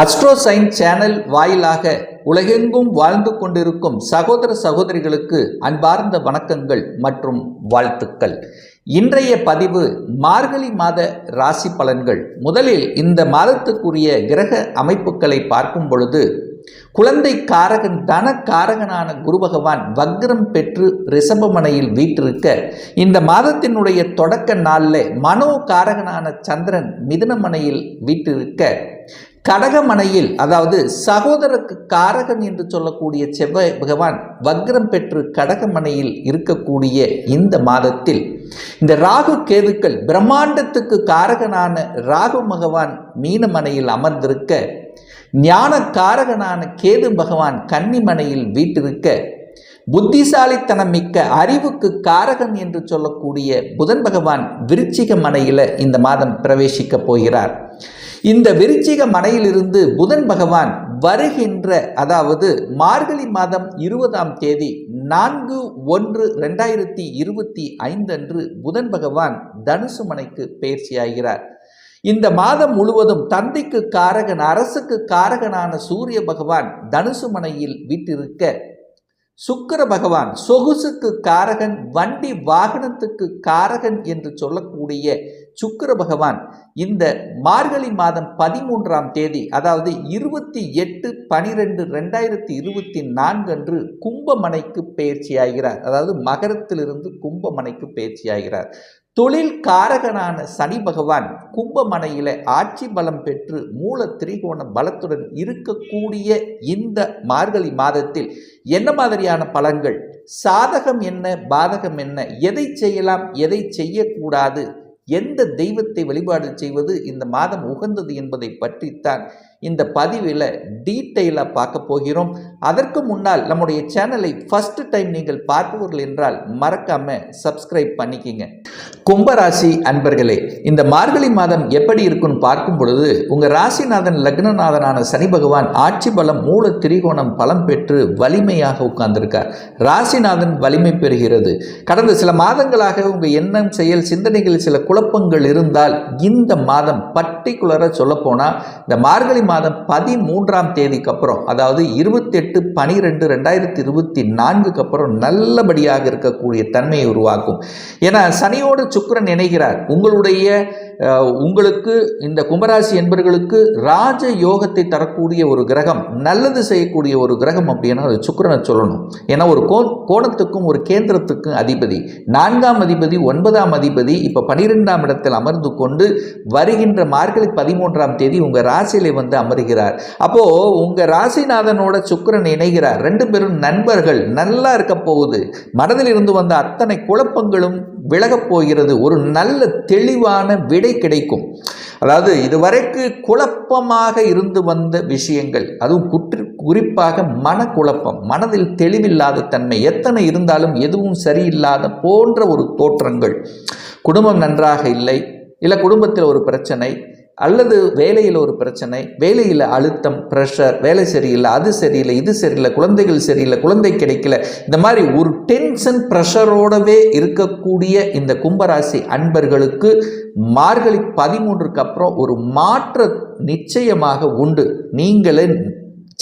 அஸ்ட்ரோசைன் channel வாயிலாக உலகெங்கும் வாழ்ந்து கொண்டிருக்கும் சகோதர சகோதரிகளுக்கு அன்பார்ந்த வணக்கங்கள் மற்றும் வாழ்த்துக்கள். இன்றைய பதிவு மார்கழி மாத ராசி பலன்கள். முதலில் இந்த மாதத்துக்குரிய கிரக அமைப்புகளை பார்க்கும் பொழுது குழந்தை காரகன் தன காரகனான குரு பகவான் வக்ரம் பெற்று ரிஷபமனையில் வீற்றிருக்க இந்த மாதத்தினுடைய தொடக்க நாளில் மனோ காரகனான சந்திரன் மிதுனமனையில் வீற்றிருக்க கடகமனையில் அதாவது சகோதரருக்கு காரகன் என்று சொல்லக்கூடிய செவ்வாய் பகவான் வக்ரம் பெற்று கடகமனையில் இருக்கக்கூடிய இந்த மாதத்தில் இந்த ராகு கேதுக்கள் பிரம்மாண்டத்துக்கு காரகனான ராகு பகவான் மீனமனையில் அமர்ந்திருக்க ஞான காரகனான கேது பகவான் கன்னிமனையில் வீட்டிருக்க புத்திசாலித்தனம் மிக்க அறிவுக்கு காரகன் என்று சொல்லக்கூடிய புதன் பகவான் விருச்சிக மனையில் இந்த மாதம் பிரவேசிக்கப் போகிறார். இந்த விருச்சிக மனையிலிருந்து புதன் பகவான் வருகின்ற அதாவது மார்கழி மாதம் இருபதாம் தேதி நான்கு ஒன்று ரெண்டாயிரத்தி இருபத்தி ஐந்து அன்று புதன் பகவான் தனுசு மனைக்கு பயிற்சியாகிறார். இந்த மாதம் முழுவதும் தந்தைக்கு காரகன் அரசுக்கு காரகனான சூரிய பகவான் தனுசு மனையில் வீட்டிருக்க சுக்கர பகவான் சொகுசுக்கு காரகன் வண்டி வாகனத்துக்கு காரகன் என்று சொல்லக்கூடிய சுக்கர பகவான் இந்த மார்கழி மாதம் பதிமூன்றாம் தேதி அதாவது இருபத்தி எட்டு பனிரெண்டு ரெண்டாயிரத்தி இருபத்தி நான்கு அன்று கும்பமனைக்கு பயிற்சியாகிறார். அதாவது மகரத்திலிருந்து கும்பமனைக்கு பயிற்சியாகிறார். தொழில் காரகனான சனி பகவான் கும்பமனையில ஆட்சி பலம் பெற்று மூல திரிகோண பலத்துடன் இருக்கக்கூடிய இந்த மார்கழி மாதத்தில் என்ன மாதிரியான பலன்கள்? சாதகம் என்ன பாதகம் என்ன? எதை செய்யலாம் எதை செய்யக்கூடாது? எந்த தெய்வத்தை வழிபாடு செய்வது இந்த மாதம் உகந்தது என்பதை பற்றித்தான் இந்த பதிவில் டீட்டெயிலாக பார்க்க போகிறோம். அதற்கு முன்னால் நம்முடைய சேனலை ஃபஸ்ட்டு டைம் நீங்கள் பார்ப்பவர்கள் என்றால் மறக்காம சப்ஸ்கிரைப் பண்ணிக்கிங்க. கும்பராசி அன்பர்களே இந்த மார்கழி மாதம் எப்படி இருக்குன்னு பார்க்கும் பொழுது உங்கள் ராசிநாதன் லக்னநாதனான சனி பகவான் ஆட்சி பலம் மூல திரிகோணம் பலம் பெற்று வலிமையாக உட்கார்ந்திருக்கார். ராசிநாதன் வலிமை பெறுகிறது. கடந்த சில மாதங்களாக உங்கள் எண்ணம் செயல் சிந்தனைகள் சில குழப்பங்கள் இருந்தால் இந்த மாதம் பர்டிகுலராக சொல்லப்போனால் இந்த மார்கழி மாதம் பதிமூன்றாம் தேதிக்கு அப்புறம் அதாவது இருபத்தெட்டு பனிரெண்டு ரெண்டாயிரத்தி இருபத்தி நான்குக்கு அப்புறம் நல்லபடியாக இருக்கக்கூடிய தன்மையை உருவாக்கும். ஏன்னா சனியோடு சுக்கரன் இணைகிறார். உங்களுடைய உங்களுக்கு இந்த கும்பராசி என்பவர்களுக்கு ராஜ யோகத்தை தரக்கூடிய ஒரு கிரகம் நல்லது செய்யக்கூடிய ஒரு கிரகம் அப்படின்னா அது சுக்கரனை சொல்லணும். ஏன்னா ஒரு கோ கோணத்துக்கும் ஒரு கேந்திரத்துக்கும் அதிபதி. நான்காம் அதிபதி ஒன்பதாம் அதிபதி இப்போ பனிரெண்டாம் இடத்தில் அமர்ந்து கொண்டு வருகின்ற மார்கழி பதிமூன்றாம் தேதி உங்கள் ராசியிலே வந்து அமர்கிறார். அப்போது உங்கள் ராசிநாதனோட சுக்கிரன் இணைகிறார். ரெண்டு பேரும் நண்பர்கள் நல்லா இருக்க போகுது. மனதில் இருந்து வந்த அத்தனை குழப்பங்களும் விலகப் போகிறது. ஒரு நல்ல தெளிவான விடை கிடைக்கும். அதாவது இதுவரைக்கு குழப்பமாக இருந்து வந்த விஷயங்கள் அதுவும் குற்று குறிப்பாக மனக்குழப்பம் மனதில் தெளிவில்லாத தன்மை எத்தனை இருந்தாலும் எதுவும் சரியில்லாத போன்ற ஒரு தோற்றங்கள். குடும்பம் நன்றாக இல்லை இல்லை குடும்பத்தில் ஒரு பிரச்சனை அல்லது வேலையில் ஒரு பிரச்சனை வேலையில் அழுத்தம் ப்ரெஷர் வேலை சரியில்லை அது சரியில்லை இது சரியில்லை குழந்தைகள் சரியில்லை குழந்தை கிடைக்கல இந்த மாதிரி ஒரு டென்ஷன் ப்ரெஷரோடவே இருக்கக்கூடிய இந்த கும்பராசி அன்பர்களுக்கு மார்கழி பதிமூன்றுக்கு அப்புறம் ஒரு மாற்ற நிச்சயமாக உண்டு. நீங்களே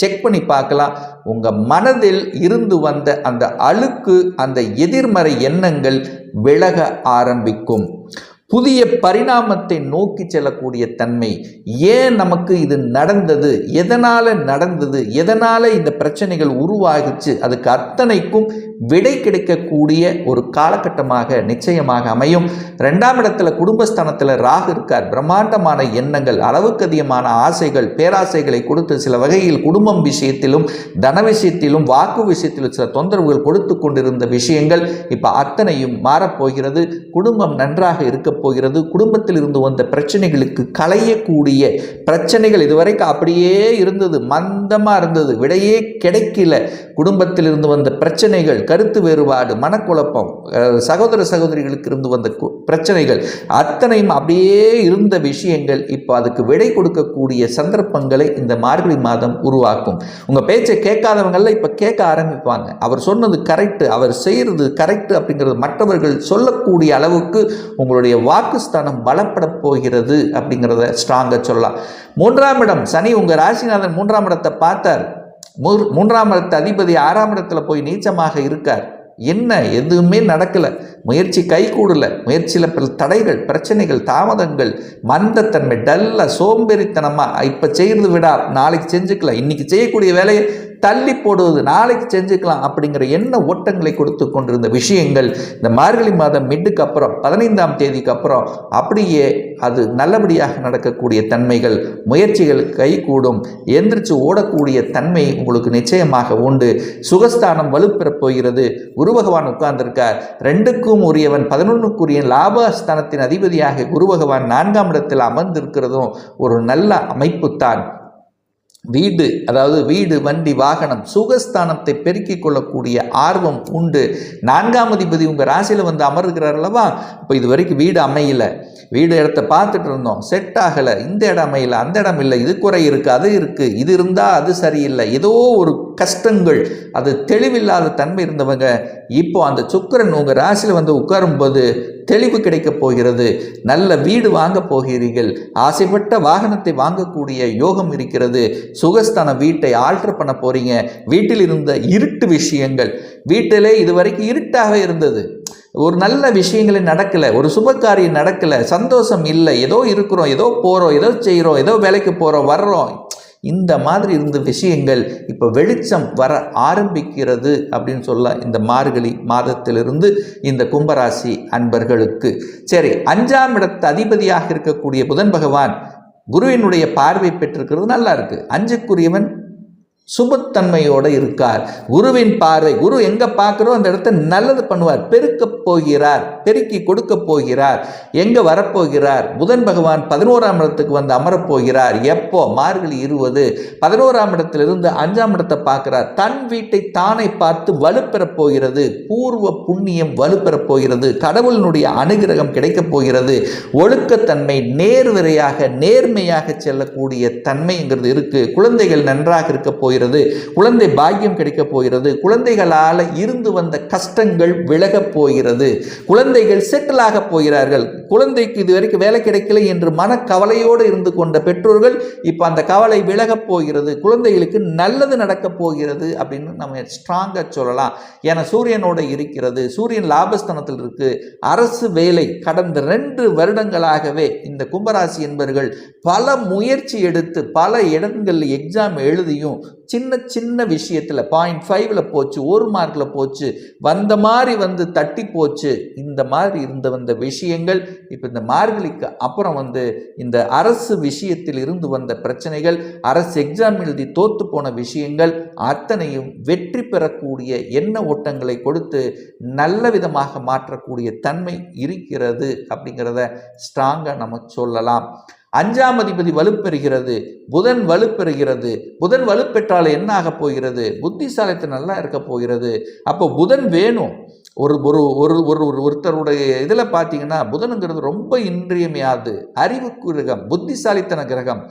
செக் பண்ணி பார்க்கலாம். உங்கள் மனதில் இருந்து வந்த அந்த அழுக்கு அந்த எதிர்மறை எண்ணங்கள் விலக ஆரம்பிக்கும். புதிய பரிணாமத்தை நோக்கி செல்லக்கூடிய தன்மை. ஏன் நமக்கு இது நடந்தது? எதனால் நடந்தது? எதனால் இந்த பிரச்சனைகள் உருவாகிச்சு? அதுக்கு அத்தனைக்கும் விடை கிடைக்கக்கூடிய ஒரு காலகட்டமாக நிச்சயமாக அமையும். ரெண்டாம் இடத்துல குடும்பஸ்தானத்தில் ராகு இருக்கார். பிரம்மாண்டமான எண்ணங்கள் அளவுக்கு அதிகமான ஆசைகள் பேராசைகளை கொடுத்து சில வகையில் குடும்பம் விஷயத்திலும் தன விஷயத்திலும் வாக்கு விஷயத்திலும் சில தொந்தரவுகள் கொடுத்து கொண்டிருந்த விஷயங்கள் இப்போ அத்தனையும் மாறப்போகிறது. குடும்பம் நன்றாக இருக்க போகிறது குடும்பத்தில் இருந்து வந்த பிரச்சனைகளுக்கு களையக்கூடிய பிரச்சனைகள் இதுவரைக்கும் அப்படியே இருந்தது மந்தமாக இருந்தது விடையே கிடைக்கல. குடும்பத்தில் இருந்து வந்த பிரச்சனைகள் கருத்து வேறுபாடு மனக்குழப்பம் சகோதர சகோதரிகளுக்கு இருந்து வந்த பிரச்சனைகள் அத்தனையும் அப்படியே இருந்த விஷயங்கள் இப்போ அதுக்கு விடை கொடுக்கக்கூடிய சந்தர்ப்பங்களை இந்த மார்கழி மாதம் உருவாக்கும். உங்கள் பேச்சை கேட்காதவங்கெல்லாம் இப்போ கேட்க ஆரம்பிப்பாங்க. அவர் சொன்னது கரெக்டு அவர் செய்கிறது கரெக்டு அப்படிங்கிறது மற்றவர்கள் சொல்லக்கூடிய அளவுக்கு உங்களுடைய வாக்குஸ்தானம் பலப்பட போகிறது அப்படிங்கிறத ஸ்ட்ராங்காக சொல்லலாம். மூன்றாம் இடம் சனி உங்கள் ராசிநாதன் மூன்றாம் இடத்தை பார்த்தார். மூ- மூன்றாம் இடத்து அதிபதி ஆறாம் இடத்துல போய் நீச்சமாக இருக்கார். என்ன? எதுவுமே நடக்கலை. முயற்சி கை கூடல முயற்சியில் பல தடைகள் பிரச்சனைகள் தாமதங்கள் மந்தத்தன்மை டல்ல சோம்பேறித்தனமாக இப்போ செய்கிறது விடா நாளைக்கு செஞ்சுக்கலாம். இன்னைக்கு செய்யக்கூடிய வேலையை தள்ளி போடுவது நாளைக்கு செஞ்சுக்கலாம் அப்படிங்கிற என்ன ஓட்டங்களை கொடுத்து கொண்டிருந்த விஷயங்கள் இந்த மார்கழி மாதம் மிட்டுக்கு அப்புறம் பதினைந்தாம் தேதிக்கு அப்புறம் அப்படியே அது நல்லபடியாக நடக்கக்கூடிய தன்மைகள் முயற்சிகள் கைகூடும். எந்திரிச்சு ஓடக்கூடிய தன்மை உங்களுக்கு நிச்சயமாக உண்டு. சுகஸ்தானம் வலுப்பெறப் போகிறது. குரு பகவான் உட்கார்ந்திருக்கார். ரெண்டுக்கும் உரியவன் பதினொன்றுக்குரிய லாபஸ்தானத்தின் அதிபதியாக குரு பகவான் நான்காம் இடத்தில் அமர்ந்திருக்கிறதும் ஒரு நல்ல அமைப்புத்தான். வீடு அதாவது வீடு வண்டி வாகனம் சுகஸ்தானத்தை பெருக்கிக் கொள்ளக்கூடிய ஆர்வம் உண்டு. நான்காம் அதிபதி உங்கள் ராசியில் வந்து அமர்கிறார் அல்லவா? இப்போ இது வரைக்கும் வீடு அமையல. வீடு இடத்த பார்த்துட்டு இருந்தோம். செட் ஆகலை. இந்த இடம் அமையலை. அந்த இடம் இல்லை. இது குறை இருக்குது அது இருக்குது இது இருந்தால் அது சரியில்லை. ஏதோ ஒரு கஷ்டங்கள் அது தெளிவில்லாத தன்மை இருந்தவங்க இப்போ அந்த சுக்கிரன் உங்கள் ராசியில் வந்து உட்காரும்போது தெளிவு கிடைக்கப் போகிறது நல்ல வீடு வாங்க போகிறீர்கள் ஆசைப்பட்ட வாகனத்தை வாங்கக்கூடிய யோகம் இருக்கிறது சுகஸ்தான வீட்டை ஆல்டர் பண்ண போகிறீங்க வீட்டில் இருந்த இருட்டு விஷயங்கள் வீட்டிலே இதுவரைக்கும் இருட்டாக இருந்தது. ஒரு நல்ல விஷயங்களே நடக்கலை ஒரு சுபகாரியம் நடக்கலை சந்தோஷம் இல்லை ஏதோ இருக்கிறோம் ஏதோ போகிறோம் ஏதோ செய்கிறோம் ஏதோ வேலைக்கு போகிறோம் வர்றோம் இந்த மாதிரி இருந்த விஷயங்கள் இப்போ வெளிச்சம் வர ஆரம்பிக்கிறது அப்படின்னு சொல்ல இந்த மார்கழி மாதத்திலிருந்து இந்த கும்பராசி அன்பர்களுக்கு. சரி அஞ்சாம் இடத்து அதிபதியாக இருக்கக்கூடிய புதன் பகவான் குருவினுடைய பார்வை பெற்றிருக்கிறது நல்லா இருக்கு. அஞ்சுக்குரியவன் சுபத்தன்மையோடு இருக்கார். குருவின் பார்வை குரு எங்கே பார்க்குறோம் அந்த இடத்த நல்லது பண்ணுவார். பெருக்கப் போகிறார் பெருக்கி கொடுக்க போகிறார். எங்கே வரப்போகிறார்? புதன் பகவான் பதினோராம் இடத்துக்கு வந்து அமரப்போகிறார் எப்போ? மார்கழி இருபது. பதினோராம் இடத்திலிருந்து அஞ்சாம் இடத்தை பார்க்கிறார். தன் வீட்டை தானே பார்த்து வலுப்பெறப் போகிறது. பூர்வ புண்ணியம் வலுப்பெறப் போகிறது. கடவுளினுடைய அனுகிரகம் கிடைக்கப் போகிறது. ஒழுக்கத்தன்மை நேர்விரையாக நேர்மையாக செல்லக்கூடிய தன்மைங்கிறது இருக்குது குழந்தைகள் நன்றாக இருக்க போகிறது குழந்தை பாக்கியம் கிடைக்க போகிறது குழந்தைகளால் இருந்து வந்த கஷ்டங்கள் விலகப் போகிறது குழந்தைகள் செட்டில் ஆக போகிறார்கள். குழந்தைக்கு இது வரைக்கும் வேலை கிடைக்கல என்று மனக்கவலையோடு இருந்து கொண்ட பெற்றோர்கள் இப்போ அந்த கவலை விலகப் போகிறது. குழந்தைகளுக்கு நல்லது நடக்கப் போகிறது அப்படின்னு நம்ம ஸ்ட்ராங்காக சொல்லலாம். ஏன்னா சூரியனோட இருக்கிறது. சூரியன் லாபஸ்தானத்தில் இருக்கு. அரசு வேலை கடந்த ரெண்டு வருடங்களாகவே இந்த கும்பராசி என்பவர்கள் பல முயற்சி எடுத்து பல இடங்களில் எக்ஸாம் எழுதியும் சின்ன சின்ன விஷயத்தில் பாயிண்ட் ஃபைவ்ல போச்சு ஒரு மார்க்கில் போச்சு வந்த மாதிரி வந்து தட்டி போச்சு இந்த மாதிரி இருந்த வந்த விஷயங்கள் இப்போ இந்த மார்கழிக்கு அப்புறம் வந்து இந்த அரசு விஷயத்தில் இருந்து வந்த பிரச்சனைகள் அரசு எக்ஸாம் எழுதி தோத்து போன விஷயங்கள் அத்தனையும் வெற்றி பெறக்கூடிய எண்ண ஓட்டங்களை கொடுத்து நல்ல விதமாக மாற்றக்கூடிய தன்மை இருக்கிறது அப்படிங்கிறத ஸ்ட்ராங்காக நம்ம சொல்லலாம். அஞ்சாம் அதிபதி வலுப்பெறுகிறது புதன் வலுப்பெறுகிறது புதன் வலுப்பெற்றால் என்ன ஆகப் போகிறது? புத்திசாலித்து நல்லா இருக்க போகிறது. அப்போ புதன் வேணும். ஒரு ஒரு ஒரு ஒரு ஒரு ஒருத்தருடைய இதில் பார்த்தீங்கன்னா புதனுங்கிறது ரொம்ப இன்றியமையாது அறிவு கிரகம் புத்திசாலித்தன கிரகம்.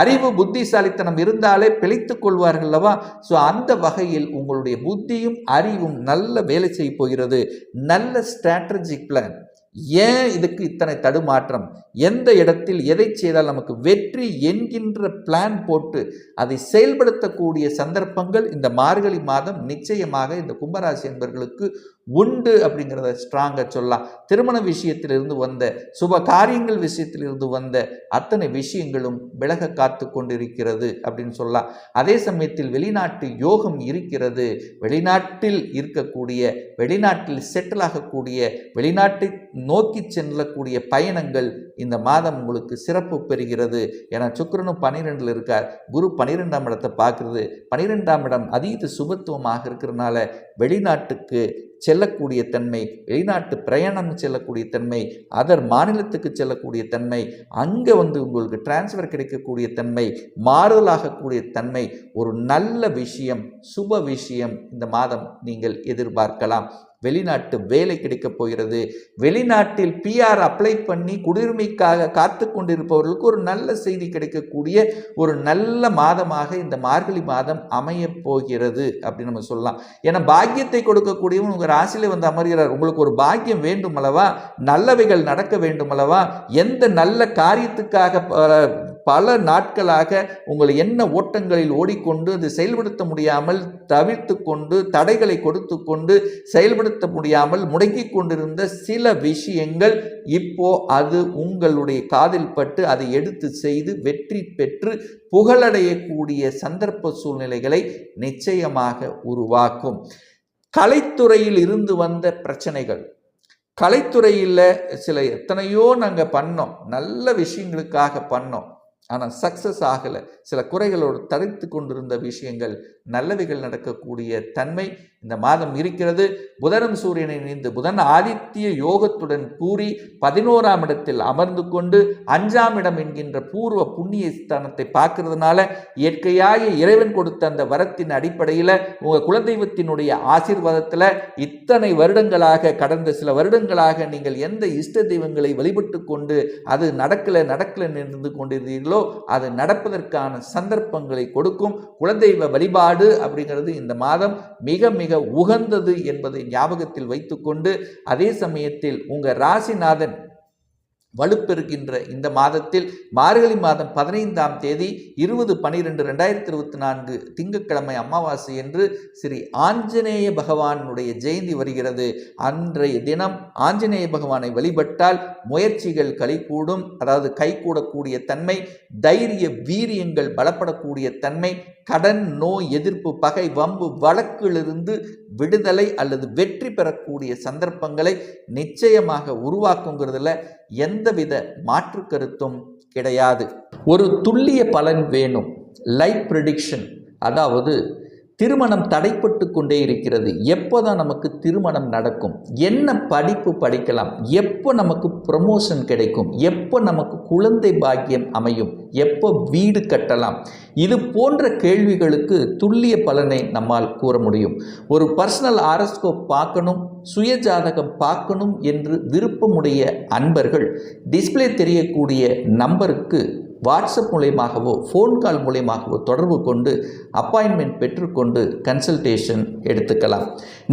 அறிவு புத்திசாலித்தனம் இருந்தாலே பிழைத்து கொள்வார்கள் அல்லவா? ஸோ அந்த வகையில் உங்களுடைய புத்தியும் அறிவும் நல்ல வேலை செய்ய போகிறது. நல்ல ஸ்ட்ராட்டஜிக் பிளான் ஏன் இதுக்கு இத்தனை தடுமாற்றம்? எந்த இடத்தில் எதை செய்தால் நமக்கு வெற்றி என்கின்ற பிளான் போட்டு அதை செயல்படுத்தக்கூடிய சந்தர்ப்பங்கள் இந்த மார்கழி மாதம் நிச்சயமாக இந்த கும்பராசி என்பவர்களுக்கு உண்டு அப்படிங்கிறத ஸ்ட்ராங்காக சொல்லலாம். திருமண விஷயத்திலிருந்து வந்த சுப காரியங்கள் விஷயத்திலிருந்து வந்த அத்தனை விஷயங்களும் விலக காத்து கொண்டிருக்கிறது அப்படின்னு சொல்லலாம். அதே சமயத்தில் வெளிநாட்டு யோகம் இருக்கிறது. வெளிநாட்டில் இருக்கக்கூடிய வெளிநாட்டில் செட்டில் ஆகக்கூடிய வெளிநாட்டை நோக்கி செல்லக்கூடிய பயணங்கள் இந்த மாதம் உங்களுக்கு சிறப்பு பெறுகிறது. ஏன்னா சுக்கிரனும் பனிரெண்டில் இருக்கார். குரு பன்னிரெண்டாம் இடத்தை பார்க்குறது. பன்னிரெண்டாம் இடம் அதீத சுபத்துவமாக இருக்கிறனால வெளிநாட்டுக்கு செல்லக்கூடிய தன்மை வெளிநாட்டு பிரயாணம் செல்லக்கூடிய தன்மை அதர் மாநிலத்துக்கு செல்லக்கூடிய தன்மை அங்கே வந்து உங்களுக்கு டிரான்ஸ்ஃபர் கிடைக்கக்கூடிய தன்மை மாறுதலாகக்கூடிய தன்மை ஒரு நல்ல விஷயம் சுப விஷயம் இந்த மாதம் நீங்கள் எதிர்பார்க்கலாம். வெளிநாட்டு வேலை கிடைக்கப் போகிறது. வெளிநாட்டில் பிஆர் அப்ளை பண்ணி குடியுரிமைக்காக காத்து கொண்டிருப்பவர்களுக்கு ஒரு நல்ல செய்தி கிடைக்கக்கூடிய ஒரு நல்ல மாதமாக இந்த மார்கழி மாதம் அமையப் போகிறது அப்படின்னு நம்ம சொல்லலாம். ஏன்னா பாக்கியத்தை கொடுக்கக்கூடியவன் உங்கள் ராசியில் வந்து அமர்கிறார். உங்களுக்கு ஒரு பாக்கியம் வேண்டும் அல்லவா? நல்லவைகள் நடக்க வேண்டும் அல்லவா? எந்த நல்ல காரியத்துக்காக ப- பல நாட்களாக உங்கள் என்ன ஓட்டங்களில் ஓடிக்கொண்டு அது செயல்படுத்த முடியாமல் தவிர்த்து கொண்டு தடைகளை கொடுத்து கொண்டு செயல்படுத்த முடியாமல் முடங்கிக் கொண்டிருந்த சில விஷயங்கள் இப்போ அது உங்களுடைய காதில் பட்டு அதை எடுத்து செய்து வெற்றி பெற்று புகழடையக்கூடிய சந்தர்ப்ப சூழ்நிலைகளை நிச்சயமாக உருவாக்கும். கலைத்துறையில் இருந்து வந்த பிரச்சனைகள். கலைத்துறையில் சில எத்தனையோ நாங்கள் பண்ணோம். நல்ல விஷயங்களுக்காக பண்ணோம். ஆனால் சக்ஸஸ் ஆகலை. சில குறைகளோடு தடுத்து கொண்டிருந்த விஷயங்கள் நல்லவைகள் நடக்கக்கூடிய தன்மை இந்த மாதம் இருக்கிறது. புதனும் சூரியனை இணைந்து புதன் ஆதித்ய யோகத்துடன் கூறி பதினோராம் இடத்தில் அமர்ந்து கொண்டு அஞ்சாம் இடம் என்கின்ற பூர்வ புண்ணிய ஸ்தானத்தை பார்க்கறதுனால இயற்கையாக இறைவன் கொடுத்த அந்த வரத்தின் அடிப்படையில் உங்கள் குலதெய்வத்தினுடைய ஆசீர்வாதத்தில் இத்தனை வருடங்களாக கடந்த சில வருடங்களாக நீங்கள் எந்த இஷ்ட தெய்வங்களை வழிபட்டு கொண்டு அது நடக்கலை நடக்கலை நின்று கொண்டிருந்தீர்களோ அது நடப்பதற்கான சந்தர்ப்பங்களை கொடுக்கும் குலதெய்வ வழிபாடு அப்படிங்கிறது இந்த மாதம் மிக மிக உகந்தது என்பதை ஞாபகத்தில் வைத்துக்கொண்டு அதே சமயத்தில் உங்கள் ராசிநாதன் வலுப்பெறுகின்ற இந்த மாதத்தில் மார்கழி மாதம் பதினைந்தாம் தேதி இருபது பனிரெண்டு ரெண்டாயிரத்தி இருபத்தி நான்கு திங்கட்கிழமை அமாவாசை என்று ஸ்ரீ ஆஞ்சநேய பகவானுடைய ஜெயந்தி வருகிறது. அன்றைய தினம் ஆஞ்சநேய பகவானை வழிபட்டால் முயற்சிகள் கைகூடும் அதாவது கைகூடக்கூடிய தன்மை தைரிய வீரியங்கள் பலப்படக்கூடிய தன்மை கடன் நோய் எதிர்ப்பு பகை வம்பு வழக்கிலிருந்து விடுதலை அல்லது வெற்றி பெறக்கூடிய சந்தர்ப்பங்களை நிச்சயமாக உருவாக்குங்கிறதுல எந்தவித மாற்று கருத்தும் கிடையாது. ஒரு துல்லிய பலன் வேணும். லைஃப் ப்ரிடிக்ஷன் அதாவது திருமணம் தடைப்பட்டு கொண்டே இருக்கிறது. எப்போ தான் நமக்கு திருமணம் நடக்கும்? என்ன படிப்பு படிக்கலாம்? எப்போ நமக்கு ப்ரமோஷன் கிடைக்கும்? எப்போ நமக்கு குழந்தை பாக்கியம் அமையும்? எப்போ வீடு கட்டலாம்? இது போன்ற கேள்விகளுக்கு துல்லிய பலனை நம்மால் கூற முடியும். ஒரு பர்சனல் ஆரஸ்கோப் பார்க்கணும் சுய ஜாதகம் பார்க்கணும் என்று விருப்பமுடைய அன்பர்கள் டிஸ்ப்ளே தெரியக்கூடிய நம்பருக்கு வாட்ஸ்அப் மூலயமாகவோ ஃபோன் கால் மூலயமாகவோ தொடர்பு கொண்டு அப்பாயின்மெண்ட் பெற்றுக்கொண்டு கன்சல்டேஷன் எடுத்துக்கலாம்.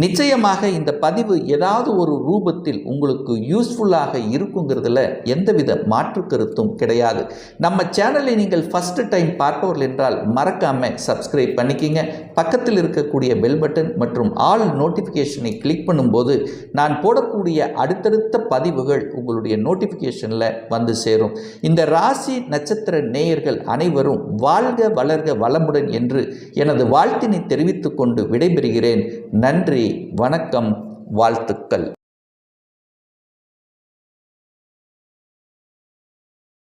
நிச்சயமாக இந்த பதிவு ஏதாவது ஒரு ரூபத்தில் உங்களுக்கு யூஸ்ஃபுல்லாக இருக்குங்கிறதுல எந்தவித மாற்று கருத்தும் கிடையாது. நம்ம சேனலை நீங்கள் ஃபஸ்ட்டு டைம் பார்ப்பவர்கள் என்றால் மறக்காமல் சப்ஸ்கிரைப் பண்ணிக்கிங்க. பக்கத்தில் இருக்கக்கூடிய பெல் பட்டன் மற்றும் ஆல் நோட்டிஃபிகேஷனை கிளிக் பண்ணும்போது நான் போடக்கூடிய அடுத்தடுத்த பதிவுகள் உங்களுடைய நோட்டிஃபிகேஷனில் வந்து சேரும். இந்த ராசி நட்சத்திர நேயர்கள் அனைவரும் வாழ்க வளர்க வளமுடன் என்று எனது வாழ்த்தினை தெரிவித்துக்கொண்டு விடைபெறுகிறேன். நன்றி வணக்கம் வாழ்த்துக்கள்.